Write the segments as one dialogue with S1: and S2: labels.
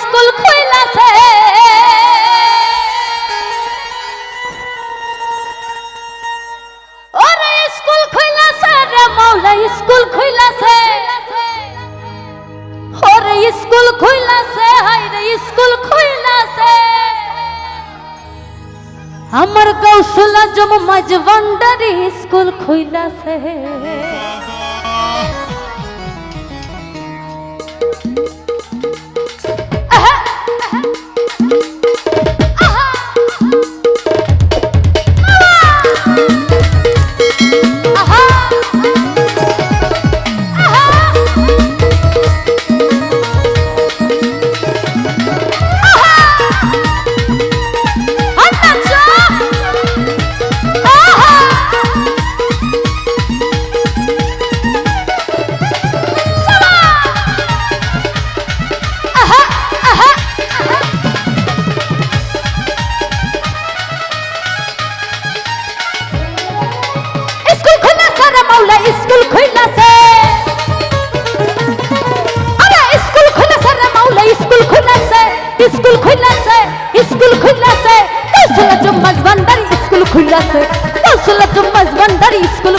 S1: School খুইলাছে ওরে school খুইলাছে রে মাওলা স্কুল খুইলাছে ওরে স্কুল খুইলাছে হাই রে স্কুল খুইলাছে আমার কৌশলা জম মাঝ ভান্ডারি স্কুল খুইলাছে স্কুল খুইলাছে কৌশলা জম্মাজ ভান্ডারি স্কুল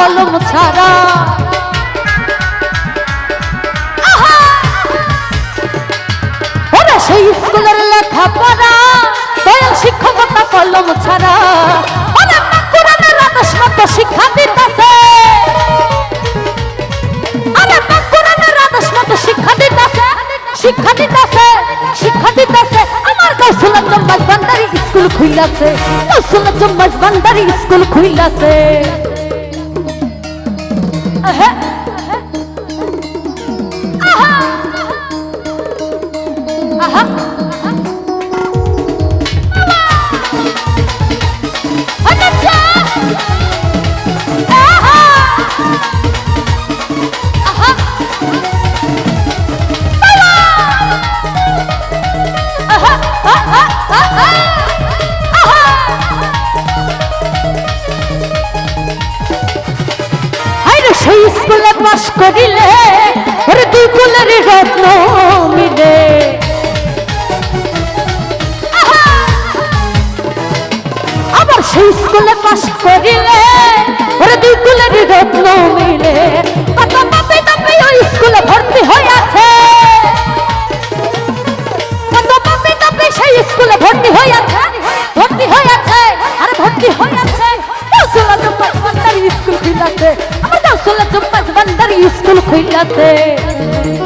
S1: কলম ছাড়া! ওরে সেই স্কুলের লেখা পড়া দয়ার শিক্ষকতা কলম ছাড়া। ওরে কোরআনের আদেশ মতো শিক্ষা দিতেছে। আরে কোরআনের শিক্ষা দিতেছে শিক্ষা দিতেছে আমার কৌশলের জম্মাজ ভান্ডারি স্কুল খুইলাছে কৌশলের জম্মাজ ভান্ডারি স্কুল খুইলাছে। আহা, সেই স্কুলে পাশ করিলে ওরে দুই কুলের রত্ন মিলে। আবার সেই স্কুলে পাশ করিলে স্কুল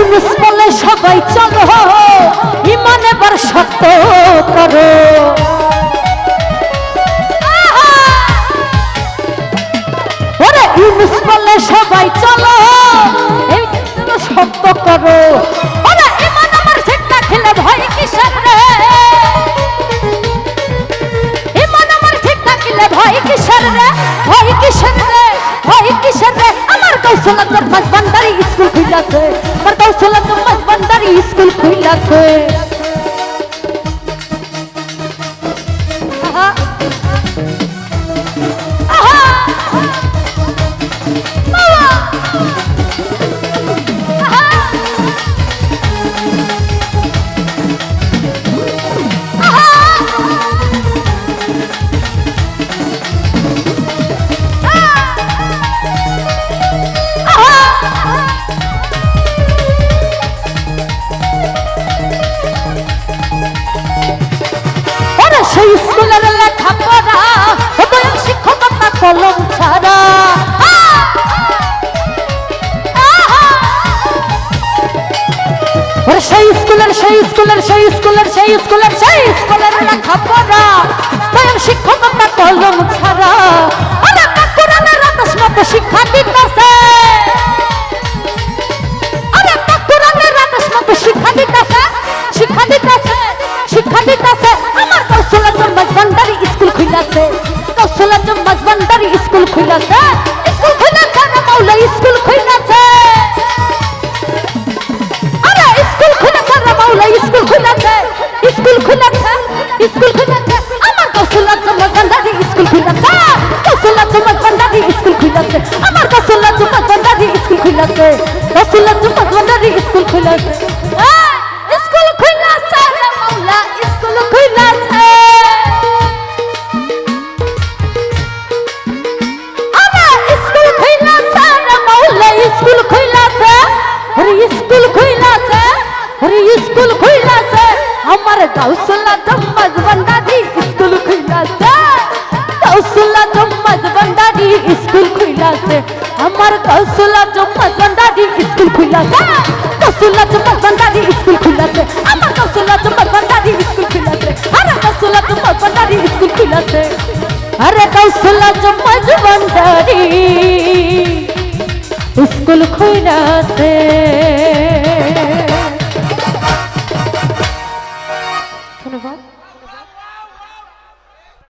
S1: ইউনুস বলে সবাই চলো। ইমান এবার সত্য করো! ওরে ইউনুস বলে সবাই চলো। এই সত্য করো। ওরে, ইমান আমার ঝেক্কা খেলে ভয় কিসের রে? ইমান আমার ঝেক্কা খেলে রে? আমার কৌশলা জম্মাজ ভান্ডারি স্কুল খুইলাছে আমার কৌশলা জম্মাজ স্কুল খুইলাছে স্কুলের লেখাপড়া শিক্ষকতা কলম ছাড়া। সেই স্কুলের সেই স্কুলের সেই স্কুলের সেই স্কুলের সেই স্কুলের লেখাপড়া শিক্ষকতা কলম স্কুল খুলেছে স্কুল খুলেছে আমার কসুলা তোমার ভান্ডারি স্কুল খুলেছে কসুলা তোমার ভান্ডারি স্কুল খুলেছে, আমার কসুলা তোমার ভান্ডারি স্কুল খুলেছে কসুলা তোমার ভান্ডারি স্কুল খুলা আমার গাউসলা জম্মাজ ভান্ডারি স্কুল খুলাছে। গাউসলা জম্মাজ ভান্ডারি স্কুল খুলাছে। আমার গাউসলা জম্মাজ ভান্ডারি স্কুল খুলাছে। আরে গাউসলা জম্মাজ ভান্ডারি স্কুল খুলাছে। আরে গাউসলা জম্মাজ ভান্ডারি স্কুল খুলেছে।